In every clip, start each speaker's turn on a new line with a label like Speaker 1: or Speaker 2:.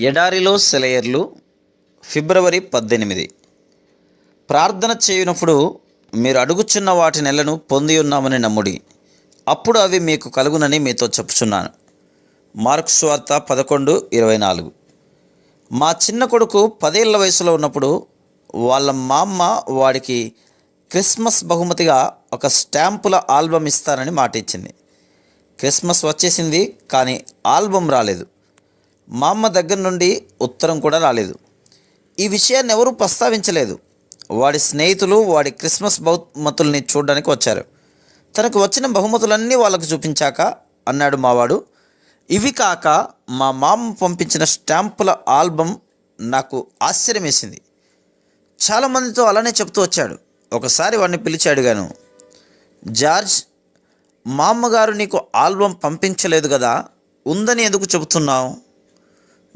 Speaker 1: ఎడారిలో సెలయర్లు ఫిబ్రవరి పద్దెనిమిది. ప్రార్థన చేయునప్పుడు మీరు అడుగుచున్న వాటి నెలను పొంది ఉన్నామని నమ్ముడి. అప్పుడు అవి మీకు కలుగునని మీతో చెప్పుచున్నాను. మార్క్స్ వార్త పదకొండు ఇరవై నాలుగు. మా చిన్న కొడుకు పదేళ్ళ వయసులో ఉన్నప్పుడు వాళ్ళ మా అమ్మ వాడికి క్రిస్మస్ బహుమతిగా ఒక స్టాంపుల ఆల్బమ్ ఇస్తానని మాట ఇచ్చింది క్రిస్మస్ వచ్చేసింది కానీ ఆల్బమ్ రాలేదు. మా అమ్మ దగ్గర నుండి ఉత్తరం కూడా రాలేదు. ఈ విషయాన్ని ఎవరూ ప్రస్తావించలేదు. వాడి స్నేహితులు వాడి క్రిస్మస్ బహుమతుల్ని చూడడానికి వచ్చారు. తనకు వచ్చిన బహుమతులన్నీ వాళ్ళకు చూపించాక అన్నాడు మావాడు ఇవి కాక మా మామ పంపించిన స్టాంపుల ఆల్బమ్ నాకు ఆశ్చర్యం వేసింది చాలామందితో అలానే చెప్తూ వచ్చాడు. ఒకసారి వాడిని పిలిచి అడిగాను జార్జ్ మా అమ్మగారు నీకు ఆల్బమ్ పంపించలేదు కదా ఉందని ఎందుకు చెబుతున్నావు?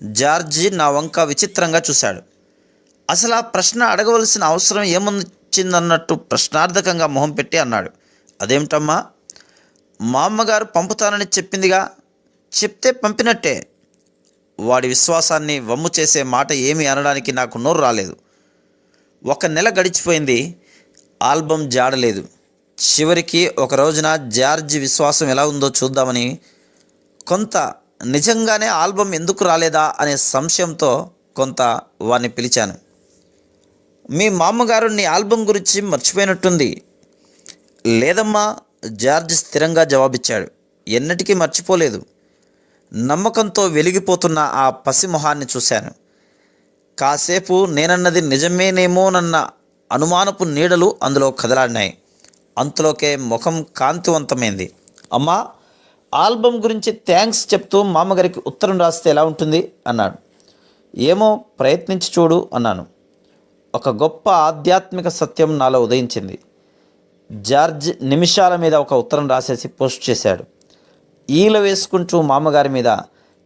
Speaker 1: జార్జి నా వంక విచిత్రంగా చూశాడు. అసలు ఆ ప్రశ్న అడగవలసిన అవసరం ఏమొచ్చిందన్నట్టు ప్రశ్నార్థకంగా మొహం పెట్టి అన్నాడు. అదేమిటమ్మా? మా అమ్మగారు పంపుతానని చెప్పిందిగా? చెప్తే పంపినట్టే. వాడి విశ్వాసాన్ని వమ్ము చేసే మాట ఏమీ అనడానికి నాకు నోరు రాలేదు. ఒక నెల గడిచిపోయింది. ఆల్బమ్ జాడలేదు. చివరికి ఒక రోజున జార్జి విశ్వాసం ఎలా ఉందో చూద్దామని కొంత నిజంగానే ఆల్బమ్ ఎందుకు రాలేదా అనే సంశయంతో కొంత వారిని పిలిచాను. మీ మామగారు నీ ఆల్బమ్ గురించి మర్చిపోయినట్టుంది. లేదమ్మా జార్జ్ స్థిరంగా జవాబిచ్చాడు. ఎన్నటికీ మర్చిపోలేదు. నమ్మకంతో వెలిగిపోతున్న ఆ పసి మొహాన్ని చూశాను. కాసేపు నేనన్నది నిజమేనేమోనన్న అనుమానపు నీడలు అందులో కదలాడినాయి. అంతలోకే ముఖం కాంతివంతమైంది. అమ్మా ఆల్బమ్ గురించి థ్యాంక్స్ చెప్తూ మామగారికి ఉత్తరం రాస్తే ఎలా ఉంటుంది? అన్నాడు. ఏమో ప్రయత్నించి చూడు అన్నాను. ఒక గొప్ప ఆధ్యాత్మిక సత్యం నాలో ఉదయించింది. జార్జ్ నిమిషాల మీద ఒక ఉత్తరం రాసేసి పోస్ట్ చేశాడు. ఈల వేసుకుంటూ మామగారి మీద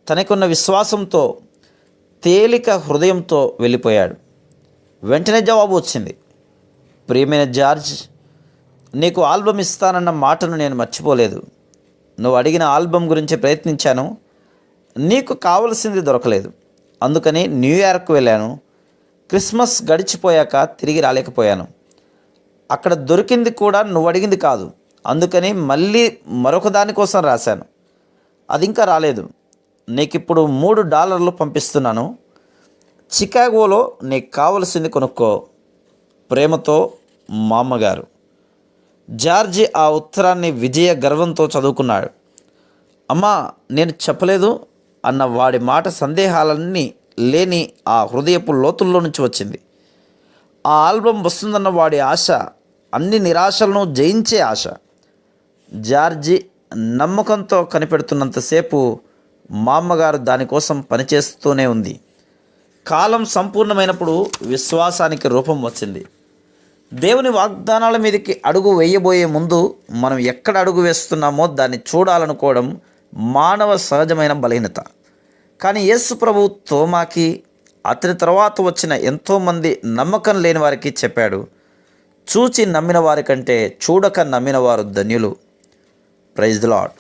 Speaker 1: తనకున్న విశ్వాసంతో తేలిక హృదయంతో వెళ్ళిపోయాడు. వెంటనే జవాబు వచ్చింది. ప్రియమైన జార్జ్ నీకు ఆల్బమ్ ఇస్తానన్న మాటను నేను మర్చిపోలేదు. నువ్వు అడిగిన ఆల్బమ్ గురించి ప్రయత్నించాను. నీకు కావలసింది దొరకలేదు. అందుకని న్యూయార్క్ వెళ్ళాను. క్రిస్మస్ గడిచిపోయాక తిరిగి రాలేకపోయాను. అక్కడ దొరికింది కూడా నువ్వు అడిగింది కాదు. అందుకని మళ్ళీ మరొక దానికోసం రాశాను. అది ఇంకా రాలేదు. నీకు ఇప్పుడు మూడు డాలర్లు పంపిస్తున్నాను. చికాగోలో నీకు కావలసింది కొనుక్కో. ప్రేమతో మా అమ్మగారు జార్జి ఆ ఉత్తరాన్ని విజయ గర్వంతో చదువుకున్నాడు. అమ్మా నేను చెప్పలేదు అన్న వాడి మాట సందేహాలన్నీ లేని ఆ హృదయపు లోతుల్లో నుంచి వచ్చింది. ఆ ఆల్బం వస్తుందన్న వాడి ఆశ అన్ని నిరాశలను జయించే ఆశ. జార్జి నమ్మకంతో కనిపెడుతున్నంతసేపు మా అమ్మగారు దానికోసం పనిచేస్తూనే ఉంది. కాలం సంపూర్ణమైనప్పుడు విశ్వాసానికి రూపం వచ్చింది. దేవుని వాగ్దానాల మీదకి అడుగు వేయబోయే ముందు మనం ఎక్కడ అడుగు వేస్తున్నామో దాన్ని చూడాలనుకోవడం మానవ సహజమైన బలహీనత. కానీ యేసు ప్రభు తోమాకి అతని తర్వాత వచ్చిన ఎంతోమంది నమ్మకం లేని వారికి చెప్పాడు చూచి నమ్మిన వారి కంటే చూడక నమ్మిన వారు ధన్యులు. Praise the lord